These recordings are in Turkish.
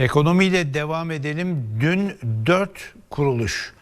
Ekonomiyle devam edelim. Dün 4 kuruluş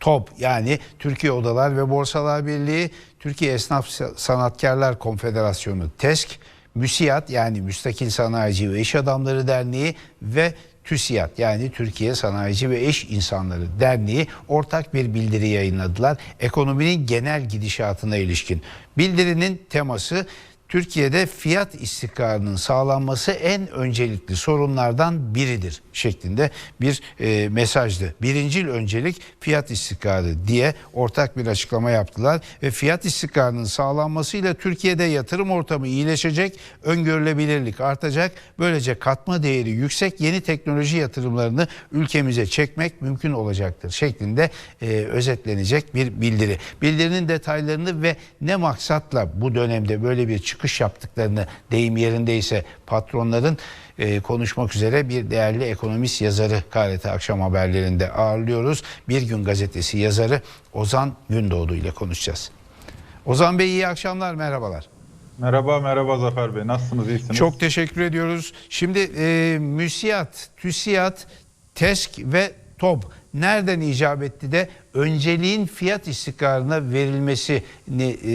TOP yani Türkiye Odalar ve Borsalar Birliği, Türkiye Esnaf Sanatkarlar Konfederasyonu TESK, MÜSİAD yani Müstakil Sanayici ve İş Adamları Derneği ve TÜSİAD yani Türkiye Sanayici ve İş İnsanları Derneği ortak bir bildiri yayınladılar. Ekonominin genel gidişatına ilişkin. Bildirinin teması Türkiye'de fiyat istikrarının sağlanması en öncelikli sorunlardan biridir şeklinde bir e, mesajdı. Birincil öncelik fiyat istikrarı diye ortak bir açıklama yaptılar ve fiyat istikrarının sağlanmasıyla Türkiye'de yatırım ortamı iyileşecek, öngörülebilirlik artacak. Böylece katma değeri yüksek yeni teknoloji yatırımlarını ülkemize çekmek mümkün olacaktır şeklinde e, özetlenecek bir bildiri. Bildirinin detaylarını ve ne maksatla bu dönemde böyle bir çıkış yaptıklarını deyim yerindeyse patronların e, konuşmak üzere bir değerli ekonomist yazarı KRT Akşam Haberlerinde ağırlıyoruz. Bir Gün Gazetesi yazarı Ozan Gündoğdu ile konuşacağız. Ozan Bey iyi akşamlar, merhabalar. Merhaba, merhaba Zafer Bey. Nasılsınız, iyisiniz? Çok teşekkür ediyoruz. Şimdi e, MÜSİAD, TÜSİAD, TESK ve TOB nereden icap etti de önceliğin fiyat istikrarına verilmesini e,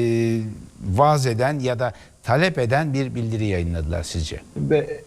vaz eden ya da talep eden bir bildiri yayınladılar sizce? Ve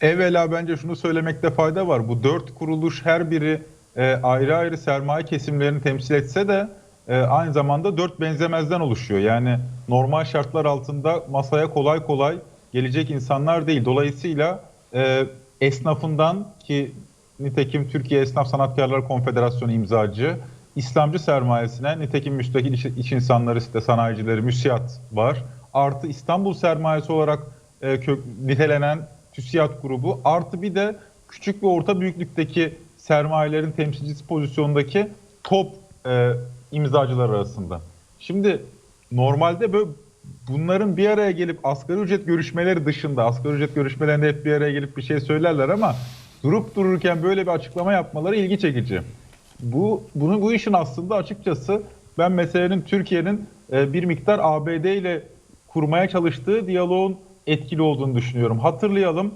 evvela bence şunu söylemekte fayda var. Bu dört kuruluş her biri e, ayrı ayrı sermaye kesimlerini temsil etse de e, aynı zamanda dört benzemezden oluşuyor. Yani normal şartlar altında masaya kolay kolay gelecek insanlar değil. Dolayısıyla e, esnafından ki nitekim Türkiye Esnaf Sanatkarlar Konfederasyonu imzacı, İslamcı sermayesine nitekim müstakil iş, iş insanları, site sanayicileri, müsiyat var. Artı İstanbul sermayesi olarak e, kök, nitelenen TÜSİAD grubu artı bir de küçük ve orta büyüklükteki sermayelerin temsilcisi pozisyondaki top e, imzacılar arasında. Şimdi normalde böyle bunların bir araya gelip asgari ücret görüşmeleri dışında asgari ücret görüşmelerinde hep bir araya gelip bir şey söylerler ama durup dururken böyle bir açıklama yapmaları ilgi çekici. Bu bunu bu işin aslında açıkçası ben meselenin Türkiye'nin e, bir miktar ABD ile kurmaya çalıştığı diyaloğun etkili olduğunu düşünüyorum. Hatırlayalım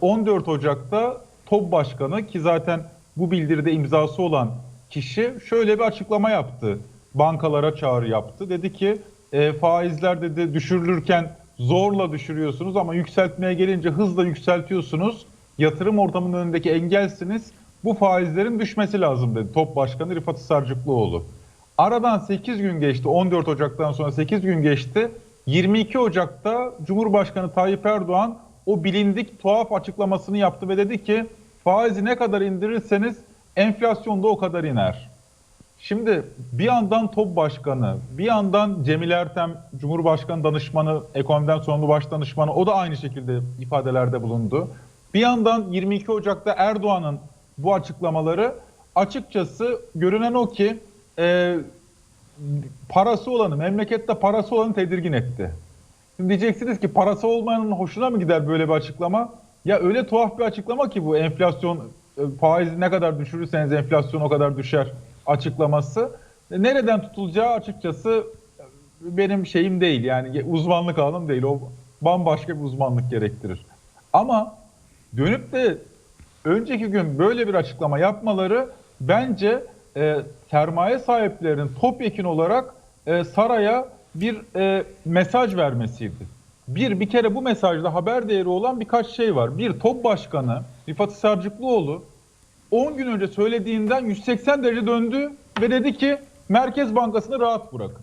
14 Ocak'ta TOB Başkanı ki zaten bu bildiride imzası olan kişi şöyle bir açıklama yaptı. Bankalara çağrı yaptı. Dedi ki e, faizler dedi düşürülürken zorla düşürüyorsunuz ama yükseltmeye gelince hızla yükseltiyorsunuz. Yatırım ortamının önündeki engelsiniz. Bu faizlerin düşmesi lazım dedi TOP Başkanı Rifat Sarcıklıoğlu. Aradan 8 gün geçti. 14 Ocak'tan sonra 8 gün geçti. 22 Ocak'ta Cumhurbaşkanı Tayyip Erdoğan o bilindik tuhaf açıklamasını yaptı ve dedi ki faizi ne kadar indirirseniz enflasyon da o kadar iner. Şimdi bir yandan TOP Başkanı, bir yandan Cemil Ertem Cumhurbaşkanı danışmanı, ekonomiden sorumlu baş danışmanı o da aynı şekilde ifadelerde bulundu. Bir yandan 22 Ocak'ta Erdoğan'ın bu açıklamaları açıkçası görünen o ki e, parası olanı, memlekette parası olanı tedirgin etti. Şimdi diyeceksiniz ki parası olmayanın hoşuna mı gider böyle bir açıklama? Ya öyle tuhaf bir açıklama ki bu enflasyon e, faizi ne kadar düşürürseniz enflasyon o kadar düşer açıklaması. E, nereden tutulacağı açıkçası benim şeyim değil yani uzmanlık alanım değil. O bambaşka bir uzmanlık gerektirir. Ama dönüp de önceki gün böyle bir açıklama yapmaları bence e, sermaye sahiplerinin topyekin olarak e, saraya bir e, mesaj vermesiydi. Bir, bir kere bu mesajda haber değeri olan birkaç şey var. Bir, TOP Başkanı Rifat Sarcıklıoğlu 10 gün önce söylediğinden 180 derece döndü ve dedi ki Merkez Bankası'nı rahat bırakın.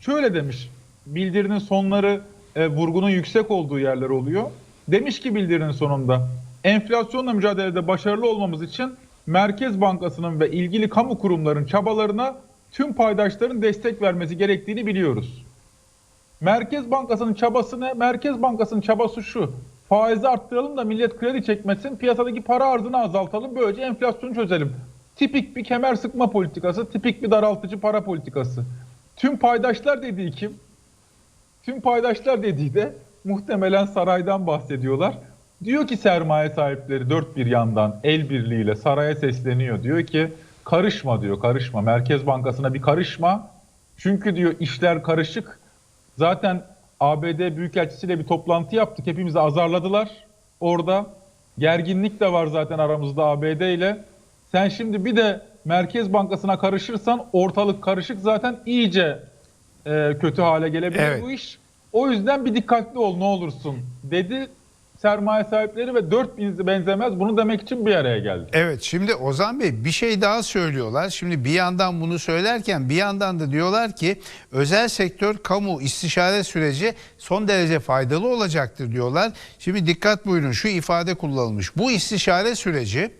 Şöyle demiş, bildirinin sonları e, vurgunun yüksek olduğu yerler oluyor. Demiş ki bildirinin sonunda enflasyonla mücadelede başarılı olmamız için Merkez Bankası'nın ve ilgili kamu kurumların çabalarına tüm paydaşların destek vermesi gerektiğini biliyoruz. Merkez Bankası'nın çabası ne? Merkez Bankası'nın çabası şu. Faizi arttıralım da millet kredi çekmesin, piyasadaki para arzını azaltalım, böylece enflasyonu çözelim. Tipik bir kemer sıkma politikası, tipik bir daraltıcı para politikası. Tüm paydaşlar dediği kim? Tüm paydaşlar dediği de muhtemelen saraydan bahsediyorlar. Diyor ki sermaye sahipleri dört bir yandan el birliğiyle saraya sesleniyor. Diyor ki karışma diyor karışma. Merkez Bankası'na bir karışma. Çünkü diyor işler karışık. Zaten ABD Büyükelçisiyle bir toplantı yaptık. Hepimizi azarladılar orada. Gerginlik de var zaten aramızda ABD ile. Sen şimdi bir de Merkez Bankası'na karışırsan ortalık karışık zaten iyice e, kötü hale gelebilir Evet. bu iş. O yüzden bir dikkatli ol ne olursun dedi sermaye sahipleri ve 4000 benzemez bunu demek için bir araya geldi. Evet şimdi Ozan Bey bir şey daha söylüyorlar. Şimdi bir yandan bunu söylerken bir yandan da diyorlar ki özel sektör kamu istişare süreci son derece faydalı olacaktır diyorlar. Şimdi dikkat buyurun şu ifade kullanılmış. Bu istişare süreci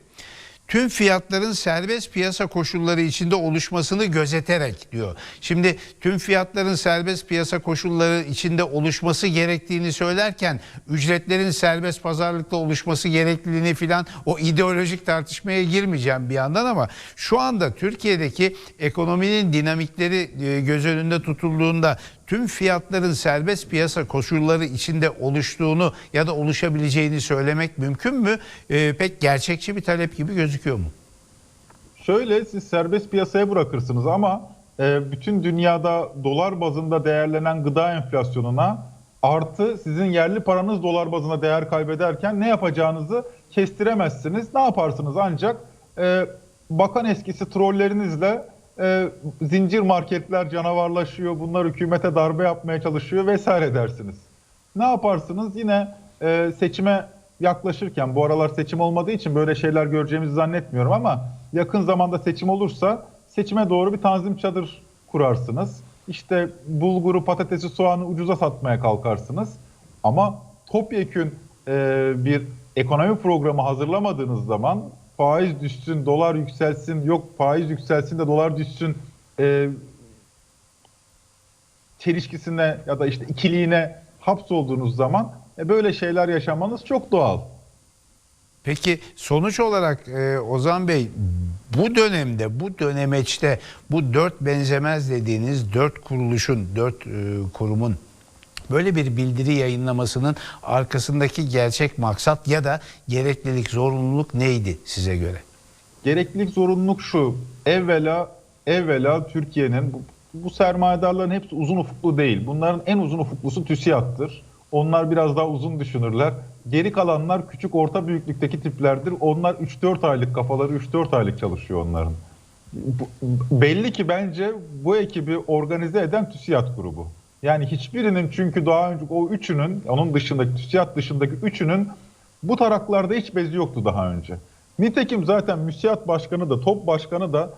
tüm fiyatların serbest piyasa koşulları içinde oluşmasını gözeterek diyor. Şimdi tüm fiyatların serbest piyasa koşulları içinde oluşması gerektiğini söylerken ücretlerin serbest pazarlıkta oluşması gerekliliğini filan o ideolojik tartışmaya girmeyeceğim bir yandan ama şu anda Türkiye'deki ekonominin dinamikleri e, göz önünde tutulduğunda tüm fiyatların serbest piyasa koşulları içinde oluştuğunu ya da oluşabileceğini söylemek mümkün mü? Ee, pek gerçekçi bir talep gibi gözüküyor mu? Şöyle siz serbest piyasaya bırakırsınız ama e, bütün dünyada dolar bazında değerlenen gıda enflasyonuna artı sizin yerli paranız dolar bazında değer kaybederken ne yapacağınızı kestiremezsiniz. Ne yaparsınız ancak e, bakan eskisi trollerinizle e, zincir marketler canavarlaşıyor, bunlar hükümete darbe yapmaya çalışıyor vesaire dersiniz. Ne yaparsınız? Yine e, seçime yaklaşırken, bu aralar seçim olmadığı için böyle şeyler göreceğimizi zannetmiyorum ama yakın zamanda seçim olursa seçime doğru bir tanzim çadır kurarsınız. İşte bulguru, patatesi, soğanı ucuza satmaya kalkarsınız. Ama topyekün e, bir ekonomi programı hazırlamadığınız zaman faiz düşsün, dolar yükselsin, yok faiz yükselsin de dolar düşsün e, çelişkisine ya da işte ikiliğine hapsolduğunuz zaman e, böyle şeyler yaşamanız çok doğal. Peki sonuç olarak e, Ozan Bey bu dönemde bu dönemeçte bu dört benzemez dediğiniz dört kuruluşun dört e, kurumun böyle bir bildiri yayınlamasının arkasındaki gerçek maksat ya da gereklilik zorunluluk neydi size göre? Gereklilik zorunluluk şu. Evvela evvela Türkiye'nin bu, bu sermayedarların hepsi uzun ufuklu değil. Bunların en uzun ufuklusu TÜSİAD'tır. Onlar biraz daha uzun düşünürler. Geri kalanlar küçük orta büyüklükteki tiplerdir. Onlar 3-4 aylık kafaları 3-4 aylık çalışıyor onların. Bu- belli ki bence bu ekibi organize eden TÜSİAD grubu. Yani hiçbirinin çünkü daha önce o üçünün, onun dışındaki TÜSİAD dışındaki üçünün bu taraklarda hiç bezi yoktu daha önce. Nitekim zaten müsiyat başkanı da top başkanı da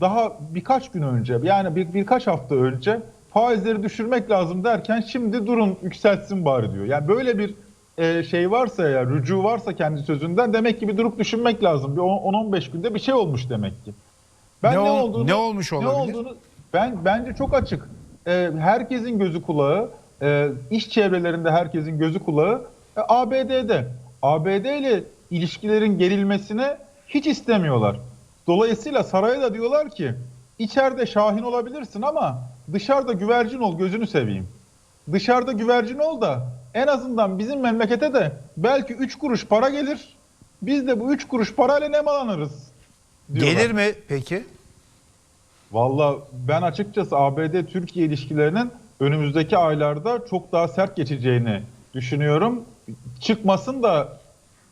daha birkaç gün önce yani bir, birkaç hafta önce faizleri düşürmek lazım derken şimdi durun yükseltsin bari diyor. Yani böyle bir e, şey varsa ya rücu varsa kendi sözünden demek ki bir durup düşünmek lazım. Bir 10-15 günde bir şey olmuş demek ki. Ne ol- ne olmuş olabilir? olduğunu ben bence çok açık. E, herkesin gözü kulağı, e, iş çevrelerinde herkesin gözü kulağı e, ABD'de. ABD ile ilişkilerin gerilmesine hiç istemiyorlar. Dolayısıyla saraya da diyorlar ki içeride şahin olabilirsin ama dışarıda güvercin ol gözünü seveyim. Dışarıda güvercin ol da en azından bizim memlekete de belki 3 kuruş para gelir. Biz de bu 3 kuruş parayla nemalanırız. diyorlar. Gelir mi peki? Valla ben açıkçası ABD-Türkiye ilişkilerinin önümüzdeki aylarda çok daha sert geçeceğini düşünüyorum. Çıkmasın da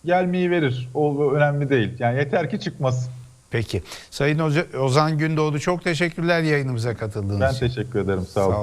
gelmeyi verir. O önemli değil. Yani yeter ki çıkmasın. Peki. Sayın Oza- Ozan Gündoğdu çok teşekkürler yayınımıza katıldığınız Ben için. teşekkür ederim. Sağ olun. Sağ olun.